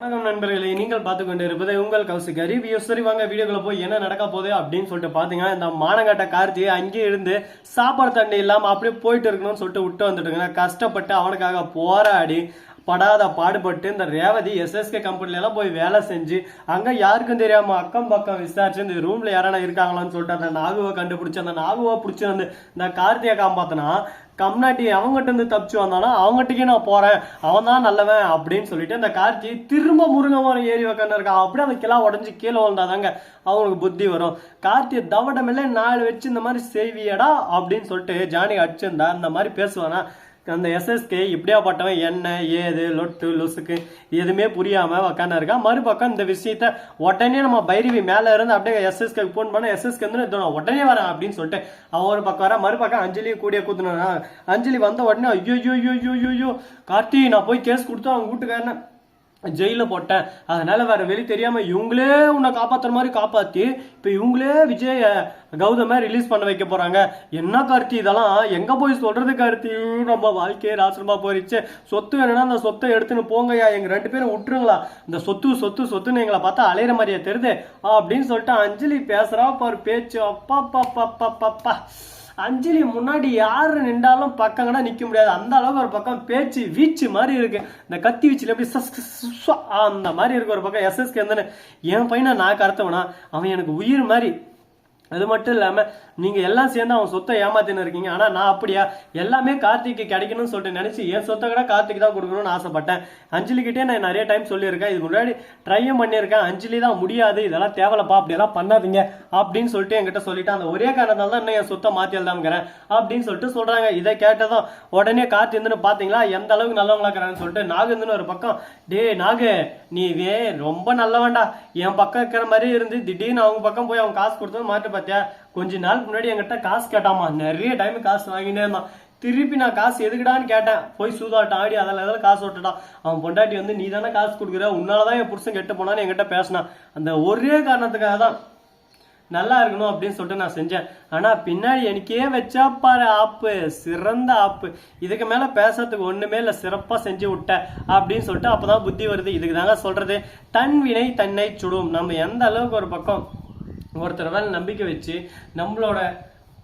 வணக்கம் நண்பர்களே நீங்கள் பார்த்து கொண்டு இருப்பது உங்கள் கௌசிக். ரிவ்யூ சரி வாங்க வீடியோக்குள்ள போய் என்ன நடக்க போகுது அப்படின்னு சொல்லிட்டு பார்த்தீங்கன்னா இந்த மானங்காட்ட கார்த்தி அங்கேயே இருந்து சாப்பாடு தண்ணி இல்லாம அப்படியே போயிட்டு இருக்கணும்னு சொல்லிட்டு விட்டு வந்துட்டுங்க கஷ்டப்பட்டு அவனுக்காக போராடி படாத பாடுபட்டு இந்த ரேவதி எஸ்எஸ்கே கம்பெனில எல்லாம் போய் வேலை செஞ்சு அங்க யாருக்கும் தெரியாம அக்கம் பக்கம் விசாரிச்சு இந்த ரூம்ல யாரான இருக்காங்களான்னு சொல்லிட்டு அந்த நாகுவை கண்டுபிடிச்சு அந்த நாகுவை பிடிச்சி வந்து இந்த கார்த்தியை காப்பாத்தினா கம்னாட்டி அவங்ககிட்ட இருந்து தப்பிச்சு வந்தானா அவங்ககிட்டக்கே நான் போறேன் அவன் தான் நல்லவன் அப்படின்னு சொல்லிட்டு அந்த கார்த்தி திரும்ப முருங்கை மரம் ஏறி உக்காந்து இருக்கான் அப்படியே அந்த கிலா உடஞ்சி கீழே விழுந்தாதாங்க அவங்களுக்கு புத்தி வரும். கார்த்தி தவடமில்ல நாலு வச்சு இந்த மாதிரி செய்வியடா அப்படின்னு சொல்லிட்டு ஜானி அடிச்சிருந்தா இந்த மாதிரி பேசுவானா அந்த எஸ்எஸ்கே இப்படியாப்பட்டவன் என்ன ஏது லொட்டு லொசுக்கு எதுவுமே புரியாம உக்காந்து இருக்கான் மறுபக்கம் இந்த விஷயத்த உடனே நம்ம பைரவி மேல இருந்து அப்படியே எஸ்எஸ்கே ஃபோன் பண்ண எஸ்எஸ்கே வந்து உடனே வரேன் அப்படின்னு சொல்லிட்டு அவன் ஒரு பக்கம் வர மறுபக்கம் அஞ்சலி கூடிய கூத்துனா அஞ்சலி வந்த உடனே ஐயோ ஐயோ ஐயோ ஐயோ ஐயோ கார்த்தி நான் போய் கேஸ் கொடுத்தோம் அவங்க வீட்டுக்காரன. ஜெயிலில் போட்டேன். அதனால வேற வெளி தெரியாமல் இவங்களே உன்னை காப்பாற்றுற மாதிரி காப்பாற்றி இப்போ இவங்களே விஜய் கௌதம ரிலீஸ் பண்ண வைக்க போகிறாங்க என்ன கார்த்தி இதெல்லாம்? எங்கே போய் சொல்கிறது கார்த்தி? நம்ம வாழ்க்கையே ராசனமா போயிடுச்சு சொத்து வேணும்னா அந்த சொத்தை எடுத்துன்னு போங்கய்யா. எங்கள் ரெண்டு பேரும் விட்டுருங்களா. இந்த சொத்து சொத்து சொத்துன்னு எங்களை பார்த்தா அலையிற மாதிரியே தெரியுது. அப்படின்னு சொல்லிட்டு அஞ்சலி பேசுகிறா பாரு பேச்சு. அப்பா அப்பா அப்பா அப்பா. அஞ்சலி முன்னாடி யார் நின்றாலும் பக்கங்கடா நிற்க முடியாது. அந்த அளவுக்கு ஒரு பக்கம் பேச்சு வீச்சு மாதிரி இருக்கு. இந்த கத்தி வீச்சில் எப்படி சஸ் அந்த மாதிரி இருக்கு ஒரு பக்கம். எஸ்எஸ்கே வந்து என் பையனை நான் கருத்தவனா அவன் எனக்கு உயிர் மாதிரி அது மட்டும் இல்லாமல் நீங்கள் எல்லாம் சேர்ந்து அவன் சொத்தை ஏமாத்தின்னு இருக்கீங்க. ஆனால் நான் அப்படியா? எல்லாமே கார்த்திக்கு கிடைக்கணும்னு சொல்லிட்டு நினச்சி என் சொத்தை கூட கார்த்திக் தான் கொடுக்கணும்னு ஆசைப்பட்டேன். அஞ்சலிக்கிட்டே நான் நிறைய டைம் சொல்லியிருக்கேன். இது முன்னாடி ட்ரையும் பண்ணியிருக்கேன். அஞ்சலி தான் முடியாது. இதெல்லாம் தேவையில்லப்பா. அப்படியெல்லாம் பண்ணாதீங்க. அப்படின்னு சொல்லிட்டு என்கிட்ட சொல்லிட்டு அந்த ஒரே காரணத்தால் தான் இன்னும் என் சொத்தை மாத்தி எழுதாமக்கிறேன் அப்படின்னு சொல்லிட்டு சொல்கிறாங்க இதை கேட்டதும் உடனே கார்த்திந்துன்னு பார்த்தீங்களா எந்த அளவுக்கு நல்லவங்களா இருக்கிறான்னு சொல்லிட்டு நாகந்துன்னு ஒரு பக்கம் டேய் நாகு நீ வே ரொம்ப நல்லவன்டா. என் பக்கம் இருக்கிற மாதிரி இருந்து திடீர்னு அவங்க பக்கம் போய் அவன் காசு கொடுத்தது மாட்டு பார்த்தியா கொஞ்ச நாளுக்கு முன்னாடி என்கிட்ட காசு கேட்டாமா நிறைய டைம் காசு வாங்கினே இருந்தான். திருப்பி நான் காசு எதுக்குடான்னு கேட்டேன். போய் சூதாட்டம் ஆடி அதில் எதாவது காசு விட்டுட்டான். அவன் பொண்டாட்டி வந்து நீ தானே காசு கொடுக்குற? உன்னால தான் என் புருஷன் கெட்டு போனான்னு என்கிட்ட பேசினான். அந்த ஒரே காரணத்துக்காக தான் நல்லா இருக்கணும் அப்படின்னு சொல்லிட்டு நான் செஞ்சேன். ஆனா பின்னாடி எனக்கே வச்சா பாரு ஆப்பு. சிறந்த ஆப்பு. இதுக்கு மேலே பேசுறதுக்கு ஒன்றுமே இல்லை. சிறப்பாக செஞ்சு விட்டேன் அப்படின்னு சொல்லிட்டு அப்பதான் புத்தி வருது. இதுக்கு தாங்க சொல்கிறது தன் வினை தன்னை சுடும். நம்ம எந்த அளவுக்கு ஒரு பக்கம் ஒருத்தர் மேலே நம்பிக்கை வச்சு நம்மளோட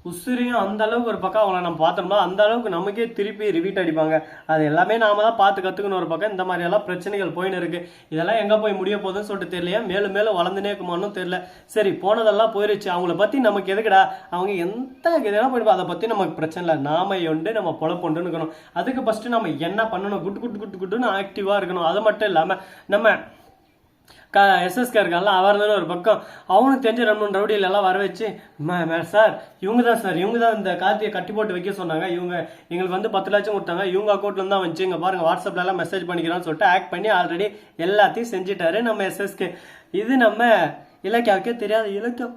உசுரையும் அந்த அளவுக்கு ஒரு பக்கம் அவங்கள நம்ம பார்த்தோம்னா அந்த அளவுக்கு நமக்கே திருப்பி ரிவீட் அடிப்பாங்க. அது எல்லாமே நாம தான் பார்த்து கற்றுக்கணும் ஒரு பக்கம். இந்த மாதிரியெல்லாம் பிரச்சனைகள் போயின்னு இருக்கு. இதெல்லாம் எங்கே போய் முடிய போகுதுன்னு சொல்லிட்டு தெரியலையா? மேலும் மேலும் வளர்ந்துனே இருக்குமானும் தெரியல. சரி போனதெல்லாம் போயிருச்சு. அவங்கள பற்றி நமக்கு எதுக்குடா? அவங்க எந்த இதெல்லாம் போயிருப்பா? அதை பற்றி நமக்கு பிரச்சனை இல்லை. நாம உண்டு நம்ம பொழப்புண்டுன்னு இருக்கணும். அதுக்கு ஃபஸ்ட்டு நம்ம என்ன பண்ணணும்? குட்டு குட்டு குட்டு குட்டுன்னு ஆக்டிவாக இருக்கணும். அது மட்டும் இல்லாமல் நம்ம க எஸ்எஸ்கே இருக்கான்ல அவர் தானே ஒரு பக்கம். அவனுக்கு தெரிஞ்ச ரெண்டு மூணு ரவுடியில் எல்லாம் வர வச்சு சார் இவங்க தான் சார் இவங்க தான் இந்த கார்த்தியை கட்டி போட்டு வைக்க சொன்னாங்க. இவங்க எங்களுக்கு வந்து பத்து லட்சம் கொடுத்தாங்க. இவங்க அக்கௌண்ட்லேருந்து தான் வந்துச்சு. இங்கே பாருங்கள் வாட்ஸ்அப்லலாம் மெசேஜ் பண்ணிக்கிறான்னு சொல்லிட்டு ஆக்ட் பண்ணி ஆல்ரெடி எல்லாத்தையும் செஞ்சுட்டாரு நம்ம எஸ்எஸ்கே இது நம்ம இலக்கியாவுக்கே தெரியாத இலக்கியம்.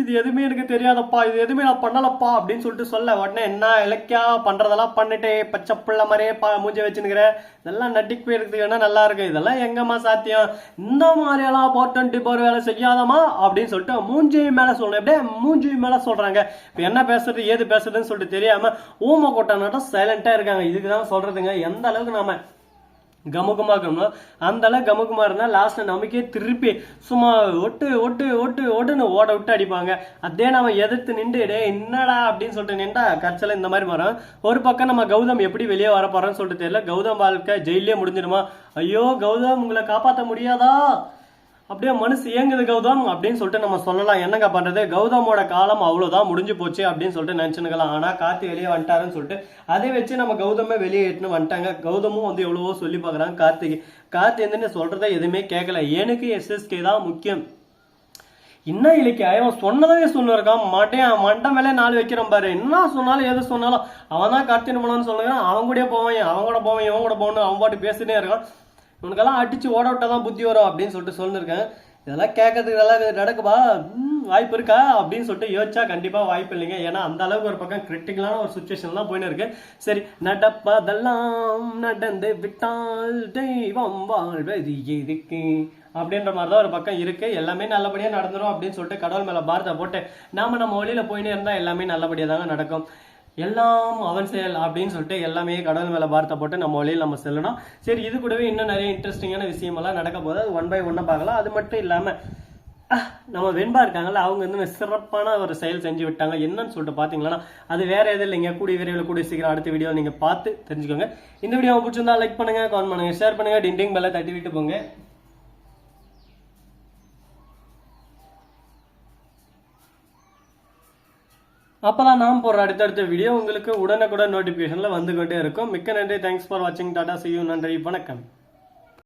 இது எதுவுமே எனக்கு தெரியாதப்பா இது எதுவுமே நான் பண்ணலப்பா அப்படின்னு சொல்லிட்டு சொல்ல உடனே என்ன இலக்கியா பண்றதெல்லாம் பண்ணிட்டே பச்சை பிள்ளை மாதிரியே பா மூஞ்சி வச்சுனுக்கிற இதெல்லாம் நட்டிக்கு போயிருக்கிறதுக்கு நல்லா இருக்கு? இதெல்லாம் எங்கம்மா சாத்தியம்? இந்த மாதிரியெல்லாம் போர் டுவெண்ட்டி போர் வேலை செய்யாதமா அப்படின்னு சொல்லிட்டு மூஞ்சி மேல சொல்லணும் எப்படியே மூஞ்சி மேல சொல்றாங்க. இப்போ என்ன பேசுறது ஏது பேசுறதுன்னு சொல்லிட்டு தெரியாம ஊமை கொட்டானாட்டம் சைலண்டா இருக்காங்க. இதுக்கு தான் சொல்றதுங்க. எந்த அளவுக்கு நாம கமுகமா இருக்கணும் அந்த அளவுக்கு கமுகமாக இருந்தால் லாஸ்ட்டில் நமக்கே திருப்பி சும்மா ஒட்டு ஒட்டு ஒட்டு ஒட்டுன்னு ஓட விட்டு அடிப்பாங்க. அதே நம்ம எதிர்த்து நின்றுடே என்னடா? அப்படின்னு சொல்லிட்டு நின்றா கச்சல இந்த மாதிரி வரும் ஒரு பக்கம் நம்ம கௌதம் எப்படி வெளியே வர சொல்லிட்டு தெரியல. கௌதம் வாழ்க்கை ஜெயிலே முடிஞ்சிடுமா? ஐயோ கௌதம் உங்களை காப்பாற்ற முடியாதா? அப்படியே மனசு இயங்குது கௌதம் அப்படின்னு சொல்லிட்டு நம்ம சொல்லலாம். என்னங்க பண்ணுறது கௌதமோட காலம் அவ்வளோதான் முடிஞ்சு போச்சு அப்படின்னு சொல்லிட்டு நினச்சினுக்கலாம் ஆனால் கார்த்தி வெளியே வந்துட்டாருன்னு சொல்லிட்டு அதை வச்சு நம்ம கௌதமே வெளியே எட்டுன்னு வந்துட்டாங்க. கௌதமும் வந்து எவ்வளவோ சொல்லி பார்க்குறாங்க கார்த்திக் கார்த்தி வந்து சொல்கிறத எதுவுமே கேட்கல எனக்கு எஸ்எஸ்கே தான் முக்கியம். என்ன இலக்கிய அவன் சொன்னதவே சொல்லிருக்கான். மாட்டேன் மண்டை மேலே நாலு வைக்கிறான் பாரு. என்ன சொன்னாலும் எது சொன்னாலும். அவன் தான் கார்த்தின் போனான்னு சொல்லுங்க அவன் கூட போவான். அவன் கூட போவான். இவன் கூட போகணும் அவன் பாட்டு பேசினே இருக்கான். உனக்கெல்லாம் அடிச்சு ஓட விட்டா தான் புத்தி வரும் அப்படின்னு சொல்லிட்டு சொல்லியிருக்கேன் இதெல்லாம் கேட்கறதுக்கு நல்லா நடக்குவா ம், வாய்ப்பு இருக்கா? அப்படின்னு சொல்லிட்டு யோசிச்சா கண்டிப்பா வாய்ப்பு இல்லைங்க. ஏன்னா அந்த அளவுக்கு ஒரு பக்கம் கிரிட்டிக்கலான ஒரு சுச்சுவேஷன்லாம் போயின்னு இருக்கு. சரி நடப்பதெல்லாம் நடந்து விட்டால் தெய்வம் வாழ்வது எதுக்கு? அப்படின்ற மாதிரி தான் ஒரு பக்கம் இருக்கு. எல்லாமே நல்லபடியாக நடந்துடும் அப்படின்னு சொல்லிட்டு கடவுள் மேலே பாரத்தை போட்டு நாம நம்ம வழியில் போயின்னு இருந்தால் எல்லாமே நல்லபடியாக தாங்க நடக்கும். எல்லாம் அவன் செயல் அப்படின்னு சொல்லிட்டு எல்லாமே கடவுள் மேலே பாரத்தை போட்டு நம்ம வழியில் நம்ம செல்லணும். சரி இது கூடவே இன்னும் நிறைய இன்ட்ரெஸ்டிங்கான விஷயமெல்லாம் நடக்க போது அது ஒன் பை ஒன்னாக பார்க்கலாம். அது மட்டும் இல்லாமல் நம்ம வெண்பா இருக்காங்கல்ல அவங்க வந்து சிறப்பான ஒரு செயல் செஞ்சு விட்டாங்க. என்னன்னு சொல்லிட்டு பார்த்தீங்கன்னா அது வேற எதுவும் இல்லைங்க. கூடிய விரைவில் கூடிய சீக்கிரம் அடுத்த வீடியோ நீங்கள் பார்த்து தெரிஞ்சுக்கோங்க. இந்த வீடியோ பிடிச்சிருந்தா லைக் பண்ணுங்க கமெண்ட் பண்ணுங்க ஷேர் பண்ணுங்க. டிண்டிங் பெல்ல தட்டி விட்டு போங்க. அப்பதான் நாம் போடுற அடுத்தடுத்த வீடியோ உங்களுக்கு உடனுக்குடன் நோட்டிஃபிகேஷனில் வந்து கொண்டே இருக்கும். மிக்க நன்றி. தேங்க்ஸ் ஃபார் வாட்சிங் டாடா see நன்றி. வணக்கம்.